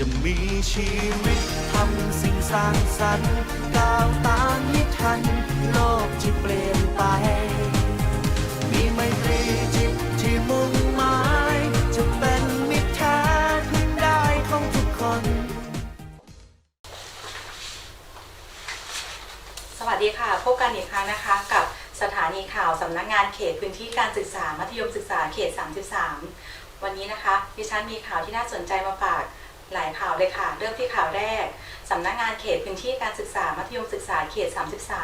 จะมีชีวิตทำสิ่งสร้างสรรค์ก้าวตามให้ทัน โลกที่เปลี่ยนไป มีไมตรีจิตที่มุ่งหมาย จะเป็นมิตรแท้พึ่งได้ของทุกคน สวัสดีค่ะ พบกันอีกครั้งนะคะ กับสถานีข่าวสำนักงานเขตพื้นที่การศึกษามัธยมศึกษาเขต 33 วันนี้นะคะดิฉันมีข่าวที่น่าสนใจมาฝาก หลายข่าวเลยค่ะ เริ่มที่ข่าวแรกสำนักงานเขตพื้นที่การศึกษามัธยมศึกษาเขต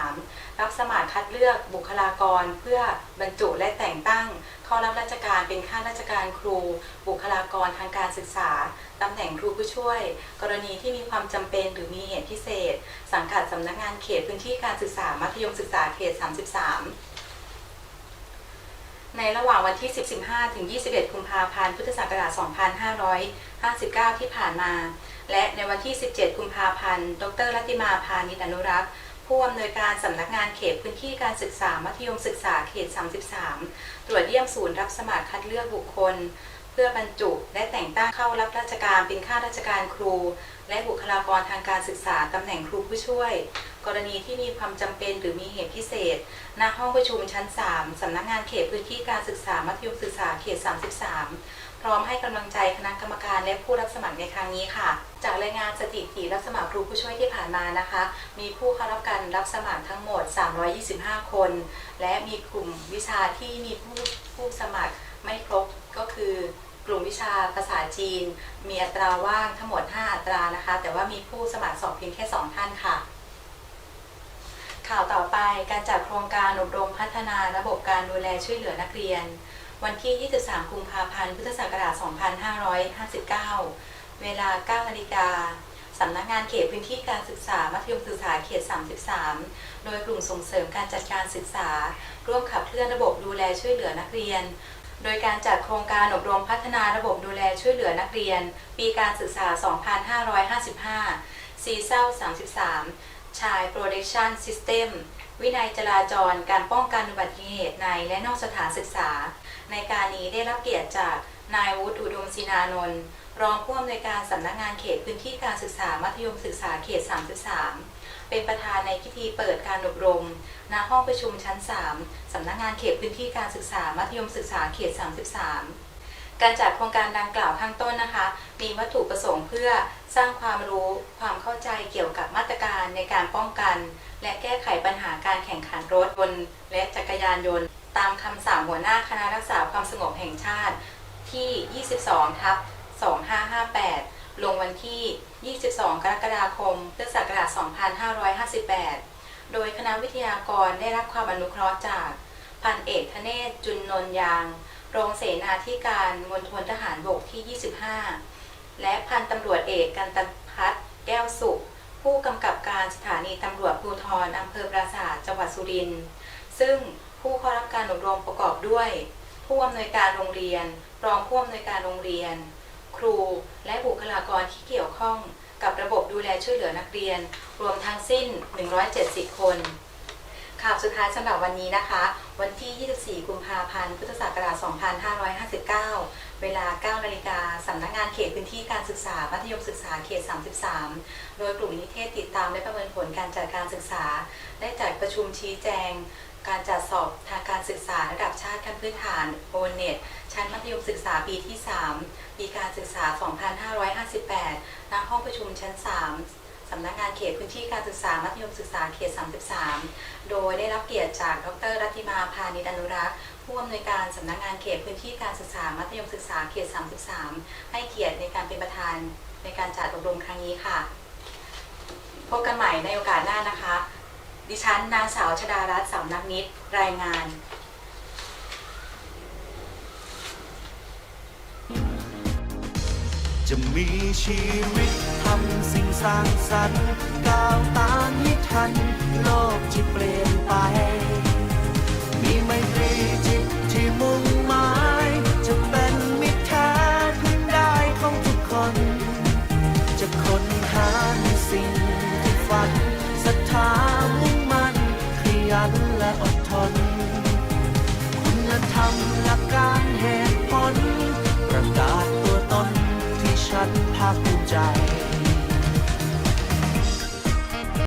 33 รับสมัครคัดเลือกบุคลากร เพื่อบรรจุและแต่งตั้ง เข้ารับราชการเป็นข้าราชการครู บุคลากรทางการศึกษาตำแหน่งครูผู้ช่วย กรณีที่มีความจำเป็นหรือมีเหตุพิเศษ สังกัดสำนักงานเขตพื้นที่การศึกษามัธยมศึกษาเขต 33 ในระหว่างวันที่ 10-15 ถึง 21 กุมภาพันธ์ พุทธศักราช 2559 ที่ผ่านมา และในวันที่ 17 กุมภาพันธ์ ดรรัตติมาพานิชอนุรักษ์ ผู้อำนวยการสำนักงานเขตพื้นที่การศึกษา มัธยมศึกษาเขต 33 ตรวจเยี่ยมศูนย์รับสมัครคัดเลือกบุคคล เพื่อบรรจุและแต่งตั้งเข้ารับราชการเป็นข้าราชการครู และบุคลากรทางการศึกษาตำแหน่งครูผู้ช่วย กรณีที่มีความจำเป็นหรือมีเหตุพิเศษ ณ ห้องประชุมชั้น 3สำนักงานเขตพื้นที่การศึกษามัธยมศึกษาเขต 33 พร้อมให้กำลังใจคณะกรรมการและผู้รับสมัครในครั้งนี้ค่ะ จากรายงานสถิติรับสมัครครูผู้ช่วยที่ผ่านมานะคะ มีผู้เข้ารับการรับสมัครทั้งหมด 325 คน และมีกลุ่มวิชาที่มีผู้ผู้สมัครไม่ครบก็คือกลุ่มวิชาภาษาจีน มีอัตราว่างทั้งหมด 5 อัตรานะคะ แต่ว่ามีผู้สมัครสอบเพียงแค่ 2 ท่านค่ะ ข่าวต่อไปการจัดโครงการอบรมพัฒนาระบบการดูแลช่วยเหลือนักเรียน วันที่ 23 กุมภาพันธ์ พุทธศักราช 2559 เวลา 9 นาฬิกา สำนักงานเขตพื้นที่การศึกษา มัธยมศึกษาเขต 33 โดยกลุ่มส่งเสริมการจัดการศึกษา ร่วมขับเคลื่อนระบบดูแลช่วยเหลือนักเรียน โดยการจัดโครงการอบรมพัฒนาระบบดูแลช่วยเหลือนักเรียน ปีการศึกษา 2555ซีเซล33 ชาย Protection System วินัยจราจรการป้องกันอุบัติเหตุในและนอกสถานศึกษา ในการนี้ได้รับเกียรติจากนายวุฒิอุดมศินานนท์รองผู้อำนวยการสำนักงานเขตพื้นที่การศึกษามัธยมศึกษาเขต 33 เป็นประธานในพิธีเปิดการอบรมณห้องประชุมชั้น 3 สำนักงานเขตพื้นที่การศึกษามัธยมศึกษาเขต 33 การจัดโครงการดังกล่าวข้างต้นนะคะ มีวัตถุประสงค์เพื่อสร้างความรู้ความเข้าใจเกี่ยวกับมาตรการในการป้องกัน และแก้ไขปัญหาการแข่งขันรถยนต์และจักรยานยนต์ ตามคำสั่งหัวหน้าคณะรักษาความสงบแห่งชาติที่ 22 ทับ 2558 ลงวันที่ 22 กรกฎาคม พุทธศักราช 2558 โดยคณะวิทยากรได้รับความอนุเคราะห์จาก พันเอกธเนศจุนนนยาง รองเสนาธิการมณฑลทหารบกที่ 25 และพันตำรวจเอกกันตพัฒน์แก้วสุข ผู้กำกับการสถานีตำรวจภูธรอำเภอปราสาทจังหวัดสุรินทร์ซึ่งผู้เข้ารับการอบรมประกอบด้วย ผู้อำนวยการโรงเรียน รองผู้อำนวยการโรงเรียน ครูและบุคลากรที่เกี่ยวข้องกับระบบดูแลช่วยเหลือนักเรียน รวมทั้งสิ้น 170 คนข่าวสุดท้ายสำหรับวันนี้นะคะ วันที่ 24 กุมภาพันธ์ พุทธศักราช 2559 เวลา 9 นาฬิกาสำนักงานเขตพื้นที่การศึกษา มัธยมศึกษาเขต 33 โดยกลุ่มนิเทศติดตามและประเมินผลการจัดการศึกษา ได้จัดประชุมชี้แจง การจัดสอบทางการศึกษาระดับชาติขั้นพื้นฐานโอเน็ตชั้นมัธยมศึกษาปีที่ 3 ปีการศึกษา 2558 ณ ห้องประชุมชั้น 3 สำนักงานเขตพื้นที่การศึกษามัธยมศึกษาเขต 33 โดยได้รับเกียรติจากดรรัติมาพานิชอนุรักษ์ผู้อำนวยการสำนักงานเขตพื้นที่การศึกษามัธยมศึกษาเขต 33 ให้เกียรติในการเป็นประธานในการจัดอบรมครั้งนี้ค่ะ พบกันใหม่ในโอกาสหน้านะคะ ดิฉันนางสาวชดารัตน์สำนักนิดรายงานจะมีชีวิตำสิ่งสร้างสรรค์ก้าวตามให้ทัน โลกที่เปลี่ยนไป มีไมตรีจิตที่มุ่งหมาย จะเป็นมิตรแท้พึ่งได้ของทุกคน จะค้นหาในสิ่งที่ฝันศรัทธามุ่งมั่นขยันและอดทน คุณธรรมหลักการเหตุผลประกาศตัวตนที่ชัดภาคภูมิใจ